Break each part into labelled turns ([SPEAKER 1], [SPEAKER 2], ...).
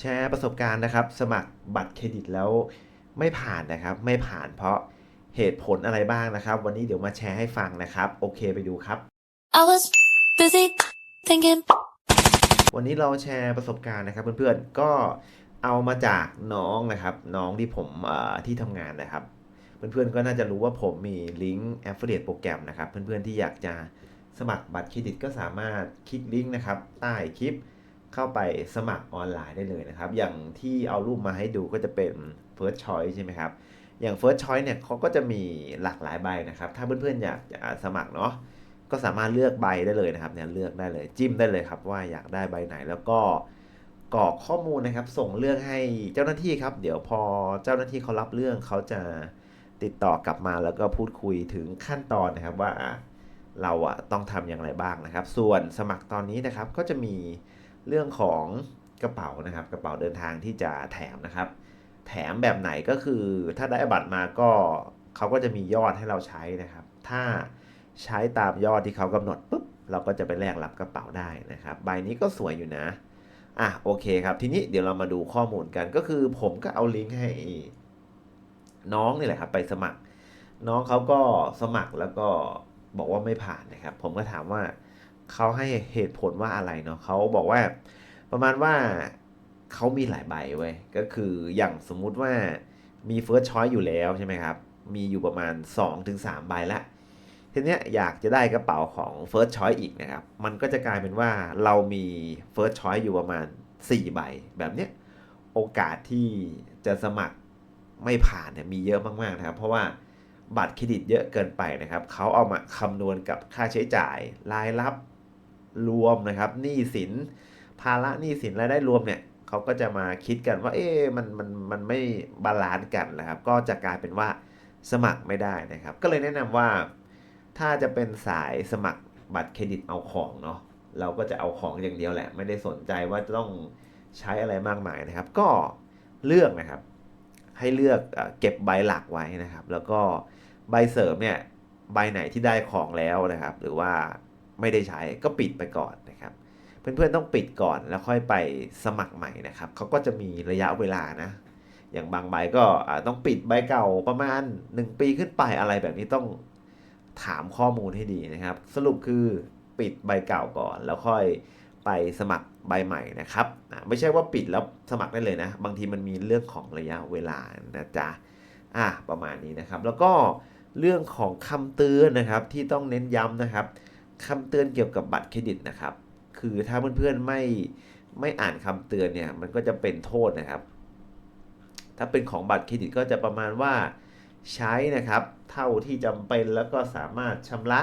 [SPEAKER 1] แชร์ประสบการณ์นะครับ สมัครบัตรเครดิตแล้วไม่ผ่านนะครับ ไม่ผ่านเพราะเหตุผลอะไรบ้างนะครับ วันนี้เดี๋ยวมาแชร์ให้ฟังนะครับ โอเคไปดูครับ
[SPEAKER 2] I was busy thinking.
[SPEAKER 1] วันนี้เราแชร์ประสบการณ์นะครับ เพื่อนๆก็เอามาจากน้องนะครับ น้องที่ผมเอ่อที่ทำงานนะครับ เพื่อนๆก็น่าจะรู้ว่าผมมีลิงก์ Affiliate โปรแกรมนะครับ เพื่อนๆที่อยากจะสมัครบัตรเครดิตก็สามารถคลิกลิงก์นะครับ ใต้คลิป เข้าไปสมัครออนไลน์ได้เลยนะครับ อย่างที่เอารูปมาให้ดูก็จะเป็น First Choice ใช่ไหมครับ อย่าง First Choice เนี่ยเขาก็จะมีหลากหลายใบนะครับ ถ้าเพื่อนๆอยากจะสมัครเนาะก็สามารถเลือกใบได้เลยนะครับเนี่ยเลือกได้เลยจิ้มได้เลยครับว่าอยากได้ใบไหนแล้วก็กรอกข้อมูลนะครับ ส่งเรื่องให้เจ้าหน้าที่ครับ เดี๋ยวพอเจ้าหน้าที่เขารับเรื่องเขาจะติดต่อกลับมาแล้วก็พูดคุยถึงขั้นตอนนะครับว่าเราอะต้องทำอย่างไรบ้างนะครับ ส่วนสมัครตอนนี้นะครับก็จะมี เรื่องของกระเป๋านะครับ กระเป๋าเดินทางที่จะแถมนะครับ แถมแบบไหนก็คือถ้าได้บัตรมาก็เขาก็จะมียอดให้เราใช้นะครับ ถ้าใช้ตามยอดที่เขากำหนดปุ๊บเราก็จะไปแลกรับกระเป๋าได้นะครับ ใบนี้ก็สวยอยู่นะอะโอเคครับ ทีนี้เดี๋ยวเรามาดูข้อมูลกันก็คือผมก็เอาลิงก์ให้น้องนี่แหละครับไปสมัคร น้องเขาก็สมัครแล้วก็บอกว่าไม่ผ่านนะครับ ผมก็ถามว่า เขาให้เหตุผลว่าอะไรเนาะเขาบอกว่าประมาณว่าเขามีหลายใบเว้ยก็คืออย่างสมมุติว่ามี First Choice อยู่แล้วใช่ไหมครับ มีอยู่ประมาณ 2-3 ใบละทีเนี้ยอยากจะได้กระเป๋าของ First Choice อีกนะครับ มันก็จะกลายเป็นว่าเรามี First Choice อยู่ประมาณ 4 ใบ แบบเนี้ยโอกาสที่จะสมัครไม่ผ่านเนี่ยมีเยอะมากๆนะครับ เพราะว่าบัตรเครดิตเยอะเกินไปนะครับ เขาเอามาคำนวณกับค่าใช้จ่ายรายรับ รวมนะครับหนี้สินภาระหนี้สินรายได้รวมเนี่ยเขาก็จะมาคิดกันว่าเอ๊ะมันมันมันไม่บาลานซ์กันนะครับ ก็จะกลายเป็นว่าสมัครไม่ได้นะครับ ก็เลยแนะนำว่าถ้าจะเป็นสายสมัครบัตรเครดิตเอาของเนาะเราก็จะเอาของอย่างเดียวแหละ ไม่ได้สนใจว่าจะต้องใช้อะไรมากมายนะครับ ก็เลือกนะครับ ให้เลือกเออเก็บใบหลักไว้นะครับ แล้วก็ใบเสริมเนี่ยใบไหนที่ได้ของแล้วนะครับ หรือว่า ไม่ได้ใช้ก็ปิดไปก่อนนะครับ เพื่อนๆต้องปิดก่อนแล้วค่อยไปสมัครใหม่นะครับเขาก็จะมีระยะเวลานะ อย่างบางใบก็ต้องปิดใบเก่าประมาณ 1 ปีขึ้นไปอะไรแบบนี้ต้องถามข้อมูลให้ดีนะครับ สรุปคือปิดใบเก่าก่อน แล้วค่อยไปสมัครใบใหม่นะครับอะไม่ใช่ว่าปิดแล้วสมัครได้เลยนะ บางทีมันมีเรื่องของระยะเวลานะจ๊ะอะประมาณนี้นะครับ แล้วก็เรื่องของคำเตือนนะครับที่ต้องเน้นย้ำนะครับ คำเตือนเกี่ยวกับบัตรเครดิตนะครับ คือถ้าเพื่อนๆไม่ไม่อ่านคำเตือนเนี่ยมันก็จะเป็นโทษนะครับ ถ้าเป็นของบัตรเครดิตก็จะประมาณว่าใช้นะครับ เท่าที่จำเป็นแล้วก็สามารถชำระ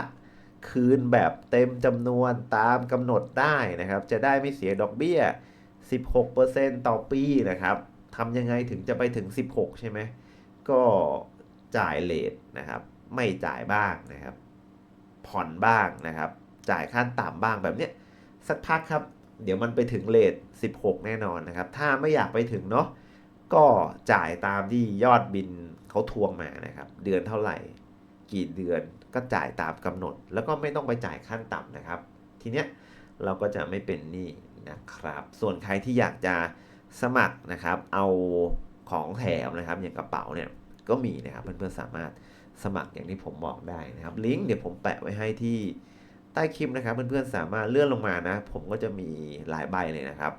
[SPEAKER 1] คืนแบบเต็มจำนวนตามกำหนดได้นะครับ จะได้ไม่เสียดอกเบี้ย 16%ต่อปีนะครับทำยังไงถึงจะไปถึง 16 ใช่ไหม ก็จ่ายเลทนะครับ ไม่จ่ายบ้างนะครับ ผ่อนบ้างนะครับ จ่ายขั้นต่ำบ้างแบบเนี้ยสักพักครับ เดี๋ยวมันไปถึงเลท16 แน่นอนนะครับ ถ้าไม่อยากไปถึงเนาะก็จ่ายตามที่ยอดบินเขาทวงมานะครับ เดือนเท่าไหร่ กี่เดือนก็จ่ายตามกำหนด แล้วก็ไม่ต้องไปจ่ายขั้นต่ำนะครับ ทีเนี้ยเราก็จะไม่เป็นหนี้นะครับ ส่วนใครที่อยากจะสมัครนะครับ เอาของแถมนะครับอย่างกระเป๋าเนี่ยก็มีนะครับเพื่อนๆสามารถ สมัครอย่างที่ผมบอกได้นะครับลิงก์เดี๋ยวผมแปะไว้ให้ที่ใต้คลิปนะครับ เพื่อนๆสามารถเลื่อนลงมานะ ผมก็จะมีหลายใบเลยนะครับ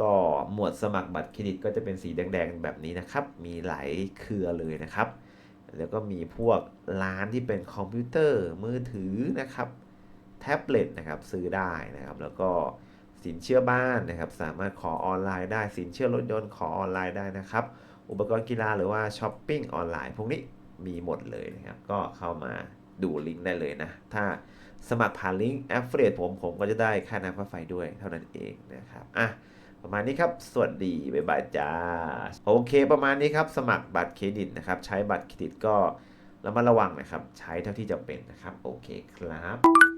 [SPEAKER 1] ก็หมวดสมัครบัตรเครดิตก็จะเป็นสีแดงๆแบบนี้นะครับ มีหลายเครือเลยนะครับ แล้วก็มีพวกร้านที่เป็นคอมพิวเตอร์มือถือนะครับแท็บเล็ตนะครับซื้อได้นะครับ แล้วก็สินเชื่อบ้านนะครับ สามารถขอออนไลน์ได้สินเชื่อรถยนต์ขอออนไลน์ได้นะครับ อุปกรณ์กีฬาหรือว่าช้อปปิ้งออนไลน์พวกนี้ มีหมดเลยนะครับ ก็เข้ามาดูลิงก์ได้เลยนะ ถ้าสมัครผ่านลิงก์แอฟเฟรผมผมก็จะได้ค่าน้ำค่าไฟด้วยเท่านั้นเองนะครับอะประมาณนี้ครับ สวัสดี บ๊ายบายจ้า โอเค ประมาณนี้ครับ สมัครบัตรเครดิตนะครับ ใช้บัตรเครดิตก็ระมัดระวังนะครับ ใช้เท่าที่จำเป็นนะครับ โอเคครับ